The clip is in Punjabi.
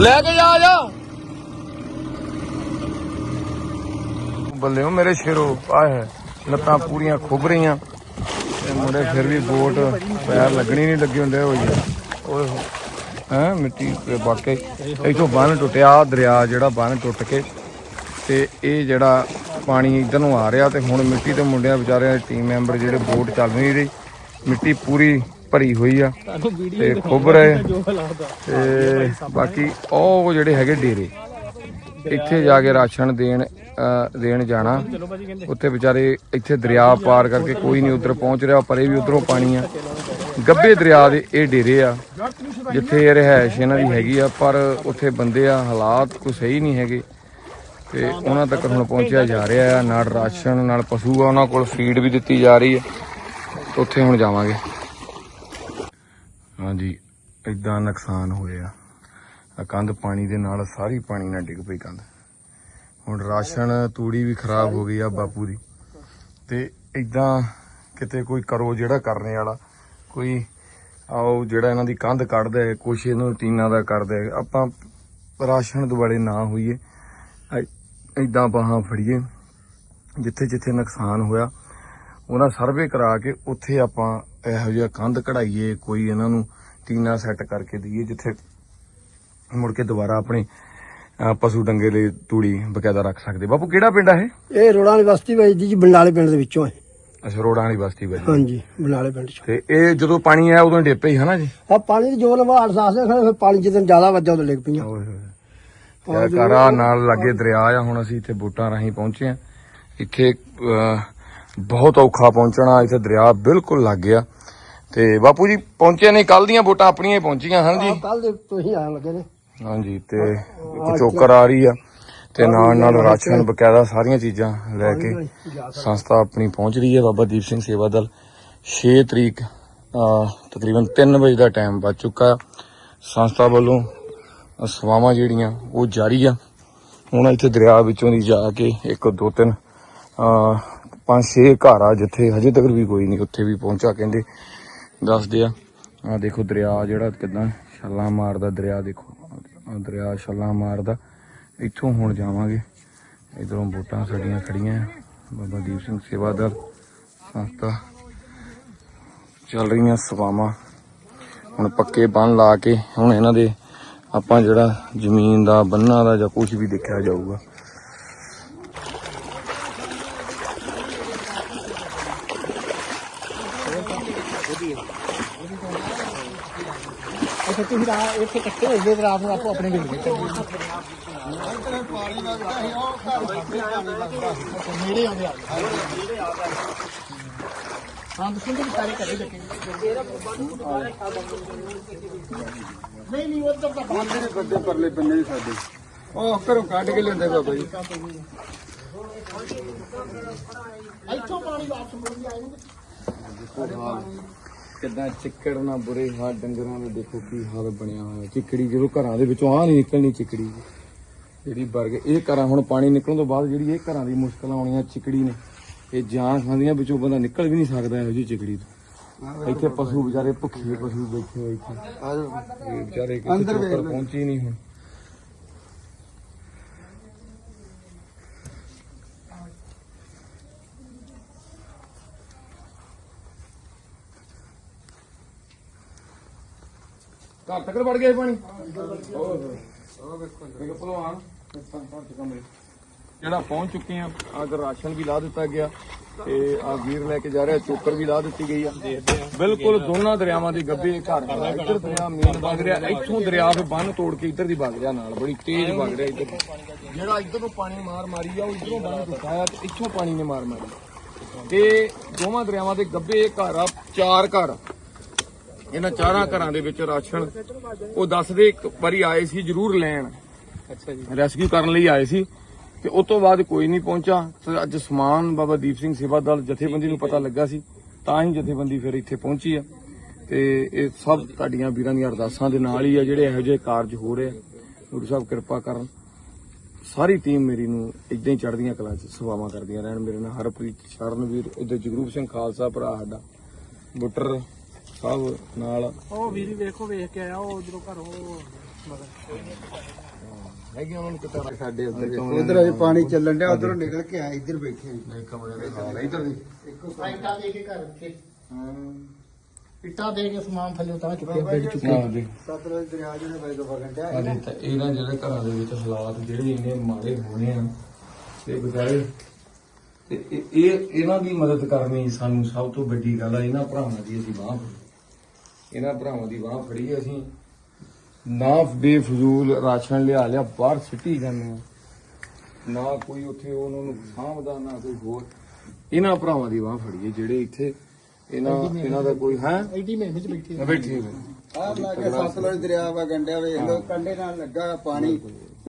ਲੈ ਕੇ ਜਾ ਜਾ। ਬੱਲਿਓ, ਮੇਰੇ ਸ਼ੇਰੋ ਆ ਲੱਤਾਂ ਪੂਰੀਆਂ ਖੁੱਭ ਰਹੀਆਂ। ਤੇ ਮੁੰਡੇ ਫਿਰ ਵੀ ਬੋਟ ਪੈਰ ਲੱਗਣੀ ਨਹੀਂ ਲੱਗੇ ਹੁੰਦੇ ਹੋਈ ਓਏ ਹੋ। ਹੈ, ਮਿੱਟੀ ਤੇ ਵਾਕਈ ਇਥੋਂ ਬੰਨ ਟੁੱਟਿਆ, ਦਰਿਆ ਜਿਹੜਾ ਬੰਨ ਟੁੱਟ ਕੇ। ਤੇ ਇਹ ਜਿਹੜਾ ਪਾਣੀ ਇਧਰ ਨੂੰ ਆ ਰਿਹਾ ਤੇ ਹੁਣ ਮਿੱਟੀ ਤੇ ਮੁੰਡਿਆਂ ਵਿਚਾਰਿਆਂ ਦੇ ਟੀਮ ਮੈਂਬਰ ਜਿਹੜੇ ਬੋਟ ਚੱਲ ਨਹੀਂ ਰਹੀ। ਮਿੱਟੀ ਪੂਰੀ ਭਰੀ ਹੋਈ ਆ ਤੇ ਖੁੱਬਰ ਹੈ ਤੇ ਬਾਕੀ ਉਹ ਜਿਹੜੇ ਹੈਗੇ ਡੇਰੇ ਇੱਥੇ ਜਾ ਕੇ ਰਾਸ਼ਨ ਦੇਣ ਦੇਣ ਜਾਣਾ। ਉੱਥੇ ਵਿਚਾਰੇ ਇੱਥੇ ਦਰਿਆ ਪਾਰ ਕਰਕੇ ਕੋਈ ਨਹੀਂ ਉਧਰ ਪਹੁੰਚ ਰਿਹਾ ਪਰੇ ਵੀ ਉਧਰੋਂ ਪਾਣੀ ਆ। ਗੱਬੇ ਦਰਿਆ ਦੇ ਇਹ ਡੇਰੇ ਆ ਜਿੱਥੇ ਇਹ ਰਹਿائش ਇਹਨਾਂ ਦੀ ਹੈਗੀ ਆ ਪਰ ਉੱਥੇ ਬੰਦੇ ਆ ਹਾਲਾਤ ਕੋਈ ਸਹੀ ਨਹੀਂ ਹੈਗੇ। ਤੇ ਉਹਨਾਂ ਤੱਕ ਹੁਣ ਪਹੁੰਚਿਆ ਜਾ ਰਿਹਾ ਆ ਨਾਲ ਰਾਸ਼ਨ ਨਾਲ ਪਸ਼ੂ ਆ ਉਹਨਾਂ ਕੋਲ ਫੀਡ ਵੀ ਦਿੱਤੀ ਜਾ ਰਹੀ ਆ। ਉੱਥੇ ਹੁਣ ਜਾਵਾਂਗੇ। ਹਾਂਜੀ ਇਦਾਂ ਨੁਕਸਾਨ ਹੋਇਆ ਆ। ਕੰਧ ਪਾਣੀ ਦੇ ਨਾਲ ਸਾਰੀ ਪਾਣੀ ਨਾਲ ਡਿੱਗ ਪਈ ਕੰਧ। ਹੁਣ ਰਾਸ਼ਨ, ਤੂੜੀ ਵੀ ਖਰਾਬ ਹੋ ਗਈ ਆ ਬਾਪੂ ਦੀ। ਤੇ ਇਦਾਂ ਕਿਤੇ ਕੋਈ ਕਰੋ ਜਿਹੜਾ ਕਰਨੇ ਵਾਲਾ। ਕੋਈ ਆਓ ਜਿਹੜਾ ਇਹਨਾਂ ਦੀ ਕੰਧ ਕੱਢਦਾ ਹੈ, ਕੁਛ ਇਹਨੂੰ ਟੀਨਾਂ ਦਾ ਕਰਦਾ ਹੈ। ਆਪਾਂ ਰਾਸ਼ਨ ਦੁਆਲੇ ਨਾ ਹੋਈਏ। ਇਦਾਂ ਬਾਹਾਂ ਫੜੀਏ ਜਿੱਥੇ ਜਿੱਥੇ ਨੁਕਸਾਨ ਹੋਇਆ। ਉਹਨਾਂ ਸਰਵੇ ਕਰਾ ਕੇ ਉੱਥੇ ਆਪਾਂ ਇਹੋ ਜਿਹਾ ਕੰਧ ਕਢਾਈਏ ਕੋਈ ਇਹਨਾਂ ਨੂੰ ਟੀਨਾ ਸੈੱਟ ਕਰਕੇ ਦਈਏ ਜਿੱਥੇ ਮੁੜ ਕੇ ਦੁਬਾਰਾ ਆਪਣੇ ਪਸ਼ੂ ਡੰਗੇ ਲਈ ਤੂੜੀ ਬਕਾਇਦਾ ਰੱਖ ਸਕਦੇ। ਬਾਪੂ ਕਿਹੜਾ ਪਿੰਡ ਆ ਇਹ? ਇਹ ਰੋੜਾਂ ਦੀ ਬਸਤੀ ਵੱਜਦੀ ਜੀ ਬੰਡਾਲੇ ਪਿੰਡ ਦੇ ਵਿੱਚੋਂ ਹੈ। ਅੱਛਾ ਰੋਡਾਂ ਵਾਲੀ ਬਸਤੀ ਵਿੱਚ ਹਾਂਜੀ ਬੰਡਾਲੇ ਪਿੰਡ ਚੋਂ। ਤੇ ਇਹ ਜਦੋਂ ਪਾਣੀ ਆਇਆ ਉਦੋਂ ਡੇਪੇ ਹੀ ਹਨਾ ਜੀ? ਆ ਪਾਣੀ ਦੀ ਜੋ ਲਵਾੜ ਸਾਸ ਦੇ ਫਿਰ ਪਾਣੀ ਜਦੋਂ ਜ਼ਿਆਦਾ ਵੱਜਾ ਉਦੋਂ ਡਿੱਗ ਪਈਆਂ। ਓਏ ਹੋਏ। ਕਿਆ ਕਰਾ ਨਾਲ ਲੱਗੇ ਦਰਿਆ ਆ ਹੁਣ ਅਸੀਂ ਇੱਥੇ ਬੋਟਾਂ ਰਾਹੀਂ ਪਹੁੰਚੇ ਆ। ਇੱਥੇ ਬਹੁਤ ਔਖਾ ਪਹੁੰਚਣਾ ਇੱਥੇ ਦਰਿਆ ਬਿਲਕੁਲ ਲੱਗ ਗਿਆ। ਤੇ ਬਾਪੂ ਜੀ ਪਹੁੰਚੇ ਨਹੀਂ ਕੱਲ ਦੀਆਂ ਬੋਟਾਂ ਆਪਣੀਆਂ ਹੀ ਪਹੁੰਚੀਆਂ ਹਨ ਜੀ? ਕੱਲ ਦੇ ਤੁਸੀਂ ਆਣ ਲੱਗੇ ਨੇ ਹਾਂਜੀ ਤੇ ਚੋਕਰ ਆ ਰਹੀ ਆ ਤੇ ਨਾਲ ਨਾਲ ਰਾਸ਼ਨ ਬਕਾਇਦਾ ਸਾਰੀਆਂ ਚੀਜ਼ਾਂ ਲੈ ਕੇ ਸੰਸਥਾ ਆਪਣੀ ਪਹੁੰਚ ਰਹੀ ਹੈ। ਬਾਬਾ ਦੀਪ ਸਿੰਘ ਸੇਵਾ ਦਲ 6 ਤਰੀਕ ਤਕਰੀਬਨ 3 ਵਜੇ ਦਾ ਟਾਈਮ ਬਚ ਚੁੱਕਾ ਸੰਸਥਾ ਵੱਲੋਂ ਸੇਵਾਵਾਂ ਜਿਹੜੀਆਂ ਉਹ ਜਾਰੀ ਆ। ਹੁਣ ਇੱਥੇ ਦਰਿਆ ਵਿੱਚੋਂ ਦੀ ਜਾ ਕੇ ਇੱਕ ਦੋ ਤਿੰਨ ਪੰਜ ਛੇ ਘਰ ਆ ਜਿੱਥੇ ਹਜੇ ਤੱਕ ਵੀ ਕੋਈ ਨਹੀਂ ਉੱਥੇ ਵੀ ਪਹੁੰਚਾ ਕਹਿੰਦੇ ਦੱਸਦੇ ਆ। ਆ ਦੇਖੋ ਦਰਿਆ ਜਿਹੜਾ ਕਿਦਾਂ ਛੱਲਾਂ ਮਾਰਦਾ, ਦਰਿਆ ਦੇਖੋ ਦਰਿਆ ਛੱਲਾਂ ਮਾਰਦਾ। ਇੱਥੋਂ ਹੁਣ ਜਾਵਾਂਗੇ। ਇਧਰੋਂ ਬੋਟਾਂ ਸਾਡੀਆਂ ਖੜੀਆਂ ਬਾਬਾ ਦੀਪ ਸਿੰਘ ਸੇਵਾ ਸੇਵਾਦਾਰ ਸੰਸਥਾ ਚੱਲ ਰਹੀਆਂ ਸੇਵਾਵਾਂ। ਹੁਣ ਪੱਕੇ ਬੰਨ ਲਾ ਕੇ ਹੁਣ ਇਹਨਾਂ ਦੇ ਆਪਾਂ ਜਿਹੜਾ ਜ਼ਮੀਨ ਦਾ, ਬੰਨਾਂ ਦਾ ਜਾਂ ਕੁਝ ਵੀ ਦੇਖਿਆ ਜਾਊਗਾ। ਅੱਛਾ ਤੁਸੀਂ ਰਾ ਇੱਥੇ ਇਕੱਠੇ ਹੋਏ ਜੇ ਰਾਤ ਨੂੰ ਆਪੋ ਆਪਣੇ ਘਰ ਦੇ ਨੇੜੇ ਆ ਹਾਂ ਤੁਸੀਂ ਵੀ ਸਾਰੇ ਕਰੇ ਲੱਗੇ ਨਹੀਂ ਨਹੀਂ ਉਹ ਤਾਂ ਬਾਹਰ। ਦੇ ਵੱਡੇ ਪਰਲੇ ਬੰਨੇ ਸਾਡੇ। ਉਹ ਘਰੋਂ ਕੱਢ ਕੇ ਲੈਂਦੇ ਬਾਬਾ ਜੀ। ਇੱਥੋਂ ਪਾਣੀ ਵਾਪਸ ਮੁੜ ਆਏ ਕਿੱਦਾਂ ਚਿੱਕੜ ਨਾਲ ਬੁਰੇ ਹਾਲ ਡੰਗਰਾਂ ਦੇ ਦੇਖੋ ਕੀ ਹਾਲ ਬਣਿਆ ਹੋਇਆ। ਚਿੱਕੜੀ ਜਦੋਂ ਘਰਾਂ ਦੇ ਵਿੱਚੋਂ ਆ ਨਹੀਂ ਨਿਕਲਣੀ ਚਿੱਕੜੀ ਜਿਹੜੀ ਵਰਗ ਇਹ ਘਰਾਂ ਹੁਣ ਪਾਣੀ ਨਿਕਲਣ ਤੋਂ ਬਾਅਦ ਜਿਹੜੀ ਇਹ ਘਰਾਂ ਦੀ ਮੁਸ਼ਕਲ ਆਉਣੀਆਂ ਚਿੱਕੜੀ ਨੇ ਇਹ ਜਾਨ ਖਾਂਦੀਆਂ ਵਿੱਚੋਂ ਬੰਦਾ ਨਿਕਲ ਵੀ ਨਹੀਂ ਸਕਦਾ ਇਹੋ ਜਿਹੀ ਚਿੱਕੜੀ ਤੋਂ। ਇੱਥੇ ਪਸ਼ੂ ਵਿਚਾਰੇ ਭੁੱਖੇ ਪਸ਼ੂ ਬੈਠੇ ਹੋਏ ਇੱਥੇ। ਵਿਚਾਰੇ ਕਿਤੇ ਪਹੁੰਚੀ ਨਹੀਂ ਹੁਣ। ਘਰ ਤੱਕ ਵੜ ਗਿਆ ਇਹ ਪਾਣੀ? ਉਹ ਵੇਖੋ ਭਲਵਾਨ। ਜਿਹੜਾ ਪਹੁੰਚ ਚੁੱਕੇ ਆ ਅਗਰ ਰਾਸ਼ਨ ਵੀ ਲਾ ਦਿੱਤਾ ਗਿਆ ਤੇ ਆ ਵੀਰ ਲੈ ਕੇ ਜਾ ਰਿਹਾ ਚੋਕਰ ਵੀ ਲਾ ਦਿੱਤੀ ਗਈ ਆ। ਬਿਲਕੁਲ ਦੋਨਾਂ ਦਰਿਆਵਾਂ ਦੇ ਗੱਬੇ ਘਰ ਇੱਧਰ ਦਰਿਆ ਮੇਨ ਵਗ ਰਿਹਾ ਇੱਥੋਂ ਦਰਿਆ ਫੇ ਬੰਨ ਤੋੜ ਕੇ ਇੱਧਰ ਦੀ ਵਗ ਰਿਹਾ ਨਾਲ ਬੜੀ ਤੇਜ਼ ਵਗ ਰਿਹਾ ਇੱਧਰ ਜਿਹੜਾ ਇੱਧਰ ਤੋਂ ਪਾਣੀ ਮਾਰ ਮਾਰੀ ਆ ਉਹ ਇੱਧਰੋਂ ਬੰਨ ਟੁੱਟਾ ਆ ਤੇ ਇੱਥੋਂ ਪਾਣੀ ਨੇ ਮਾਰ ਮਾਰੀ। ਤੇ ਦੋਵਾਂ ਦਰਿਆਵਾਂ ਦੇ ਗੱਬੇ ਘਰ ਆ ਚਾਰ ਘਰ। ਇਹਨਾਂ ਚਾਰਾਂ ਘਰਾਂ ਦੇ ਵਿੱਚ ਰਾਸ਼ਨ। ਉਹ ਦੱਸਦੇ ਇੱਕ ਵਾਰੀ ਆਏ ਸੀ ਜ਼ਰੂਰ ਲੈਣ। ਅੱਛਾ ਜੀ। ਰੈਸਕਿਊ ਕਰਨ ਲਈ ਆਏ ਸੀ। ਤੇ ਉਸ ਤੋਂ ਬਾਅਦ ਕੋਈ ਨਹੀਂ ਪਹੁੰਚਾ। ਤੇ ਅੱਜ ਸਮਾਨ ਬਾਬਾ ਦੀਪ ਸਿੰਘ ਸੇਵਾ ਦਲ ਜਥੇਬੰਦੀ ਨੂੰ ਪਤਾ ਲੱਗਾ ਸੀ। ਤਾਂ ਹੀ ਜਥੇਬੰਦੀ ਫਿਰ ਇੱਥੇ ਪਹੁੰਚੀ ਆ ਤੇ ਇਹ ਸਭ ਤੁਹਾਡੀਆਂ ਵੀਰਾਂ ਦੀਆਂ ਅਰਦਾਸਾਂ ਦੇ ਨਾਲ ਹੀ ਆ ਜਿਹੜੇ ਇਹੋ ਜਿਹੇ ਕਾਰਜ ਹੋ ਰਹੇ ਆ। ਗੁਰੂ ਸਾਹਿਬ ਕਿਰਪਾ ਕਰਨ। ਸਾਰੀ ਟੀਮ ਮੇਰੀ ਨੂੰ ਇਦਾਂ ਹੀ ਚੜ੍ਹਦੀਆਂ ਕਲਾ ਚ ਸੇਵਾਵਾਂ ਕਰਦੀਆਂ ਰਹਿਣ। ਮੇਰੇ ਨਾਲ ਹਰਪ੍ਰੀਤ ਸ਼ਰਨਵੀਰ ਇੱਧਰ ਜਗਰੂਪ ਸਿੰਘ ਖਾਲਸਾ ਭਰਾ ਸਾਡਾ ਬੁੱਟਰ ਸਾਹਿਬ ਨਾਲ। ਉਹ ਵੀਰੀ ਵੇਖੋ ਵੇਖ ਕੇ ਆਇਆ ਉਹ ਉਧਰੋਂ ਘਰੋਂ। ਮਗਰ ਹੈਗੇ ਉਹਨਾਂ ਨੂੰ ਕਿਤੇ ਸਾਡੇ ਉਧਰ ਅਜੇ ਪਾਣੀ ਚੱਲਣ ਡਿਆ ਉਧਰੋਂ ਨਿਕਲ ਕੇ ਆ ਇੱਧਰ ਬੈਠੇ ਕਮਰੇ ਦੇ ਹਾਲ ਇੱਧਰ ਦੀ ਇੱਟਾਂ ਦੇ ਕੇ ਘਰ ਉੱਤੇ ਇੱਟਾਂ ਦੇ ਕੇ ਸਮਾਨ ਥੱਲੇ ਤਾਂ ਚੁੱਕਿਆ ਬੈਠ ਚੁੱਕੇ ਹਾਂ ਜੀ ਸਤਲੁਜ ਦਰਿਆ ਜਿਹਨੇ ਵੈਗੋ ਵਗਣ ਡਿਆ ਅਜੇ ਤਾਂ ਇਹਨਾਂ ਜਿਹੜੇ ਘਰਾਂ ਦੇ ਵਿੱਚ ਹਾਲਾਤ ਜਿਹੜੇ ਇੰਨੇ ਮਾੜੇ ਹੋਣੇ ਆ ਤੇ ਬਜ਼ਾਰੇ ਤੇ ਇਹ ਇਹ- ਇਹਨਾਂ ਦੀ ਮਦਦ ਕਰਨੀ ਸਾਨੂੰ ਸਭ ਤੋਂ ਵੱਡੀ ਗੱਲ ਆ ਇਹਨਾਂ ਭਰਾਵਾਂ ਦੀ ਅਸੀਂ ਬਾਹ ਇਹਨਾਂ ਭਰਾਵਾਂ ਦੀ ਬਾਹ ਫੜੀ ਅਸੀਂ। ਨਾ ਬੇਫਜ਼ੂਲ ਰਾਸ਼ਨ ਲਿਆ ਲਿਆ ਬਾਹਰ ਸਿੱਟੀ ਜਾਂਦੇ ਆ। ਨਾ ਕੋਈ ਉੱਥੇ ਉਹਨਾਂ ਨੂੰ ਸਾਂਭਦਾ ਨਾ ਕੋਈ ਹੋਰ। ਇਹਨਾਂ ਭਰਾਵਾਂ ਦੀ ਬਾਹ ਫੜੀਏ ਜਿਹੜੇ ਇੱਥੇ ਇਹਨਾਂ ਇਹਨਾਂ ਦਾ ਕੋਈ ਹੈ? ਐਡੀ ਮਹਿਮੇ ਚ ਬੈਠੇ ਬੈਠੀ ਆਹ ਲਾ ਕੇ ਸਤਲੁਜ ਦਰਿਆ ਵਗਣ ਡਿਆ ਵੇਖ ਲੋ ਕੰਡੇ ਨਾਲ ਲੱਗਾ ਪਾਣੀ।